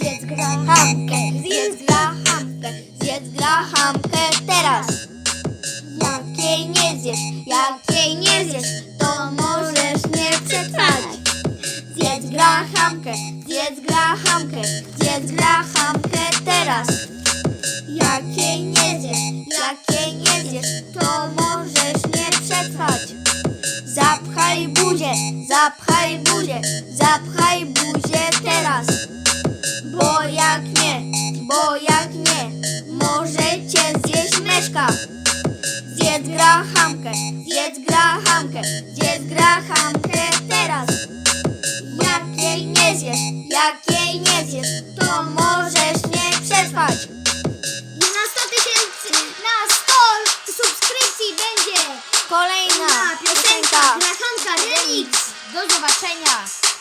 Zjedz grahamkę, zjedz grahamkę, zjedz grahamkę teraz. Jak jej nie zjesz, jak jej nie zjesz, to możesz nie przetrwać. Zjedz grahamkę, zjedz grahamkę, zjedz grahamkę teraz. Jak jej nie zjesz, jak jej nie zjesz, to możesz nie przetrwać. Zapchaj buzię, zapchaj buzię, zapchaj buzię teraz. mieszka. Zjedz grahamkę, zjedz grahamkę, zjedz grahamkę teraz. Jak jej nie zjesz, jak jej nie zjesz, to możesz nie przetrwać. Na 100 tysięcy, na 100 subskrypcji będzie kolejna piosenka Grahamka Remix. Do zobaczenia.